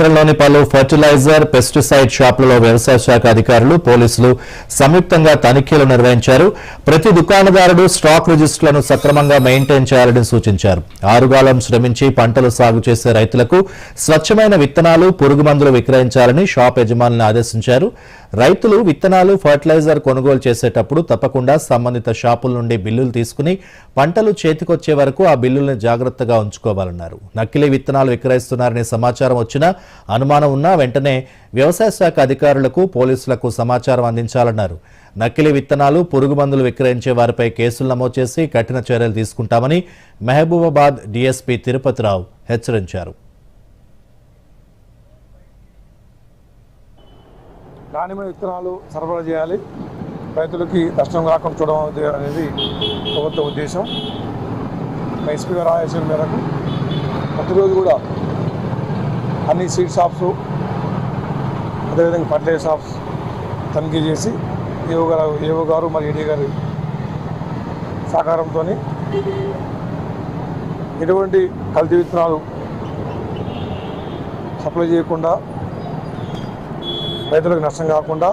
కేంద్రంలోని పలు fertiliser pesticide షాపులలో వ్యవసాయ శాఖ అధికారులు పోలీసులు సంయుక్తంగా తనిఖీలు నిర్వహించారు. ప్రతి దుకాణదారుడు స్టాక్ రిజిస్టర్లను సక్రమంగా మెయింటైన్ చేయాలని సూచించారు. ఆరుగాలం శ్రమించి పంటలు సాగు చేసే రైతులకు స్వచ్ఛమైన విత్తనాలు పురుగు మందులు విక్రయించాలని షాప్ యజమానులను ఆదేశించారు. రైతులు విత్తనాలు ఫర్టిలైజర్ కొనుగోలు చేసేటప్పుడు తప్పకుండా సంబంధిత షాపుల నుండి బిల్లులు తీసుకుని పంటలు చేతికొచ్చే వరకు ఆ బిల్లుల్ని జాగ్రత్తగా ఉంచుకోవాలన్నారు. నకిలీ విత్తనాలు విక్రయిస్తున్నారనే సమాచారం వచ్చినా అనుమానం ఉన్నా వెంటనే వ్యవసాయ శాఖ అధికారులకు పోలీసులకు సమాచారం అందించాలన్నారు. నకిలీ విత్తనాలు పురుగు మందులు విక్రయించే వారిపై కేసులు నమోదు చేసి కఠిన చర్యలు తీసుకుంటామని మహబూబాబాద్ డీఎస్పీ తిరుపతిరావు హెచ్చరించారు. నాణ్యమైన విత్తనాలు సరఫరా చేయాలి. రైతులకి నష్టం కాకుండా చూడడం అనేది ప్రభుత్వ ఉద్దేశం. ఎస్పీ గారు ఆదేశాల మేరకు ప్రతిరోజు కూడా అన్ని స్వీట్ షాప్స్ అదేవిధంగా ఫర్టిలైజర్ షాప్స్ తనిఖీ చేసి ఏవో గారు ఏవో గారు మరి ఈడీ గారి సహకారంతో ఎటువంటి కల్తీ విత్తనాలు సప్లై చేయకుండా రైతులకు నష్టం కాకుండా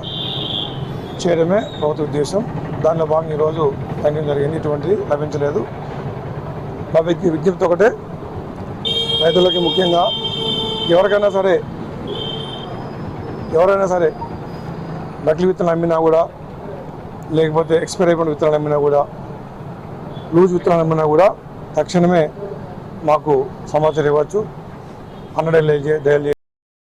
చేయడమే ప్రభుత్వ ఉద్దేశం. దానిలో భాగంగా ఈరోజు తగ్గడం జరిగింది. ఇటువంటిది లభించలేదు. మా విజ్ఞప్తి ఒకటే. రైతులకి ముఖ్యంగా ఎవరికైనా సరే ఎవరైనా సరే నకిలీ విత్తనాలు అమ్మినా కూడా లేకపోతే ఎక్స్పైర్ అయిపోయిన విత్తనాలు అమ్మినా కూడా లూజ్ విత్తనాలు అమ్మినా కూడా తక్షణమే మాకు సమాచారం ఇవ్వచ్చు. Hundred dial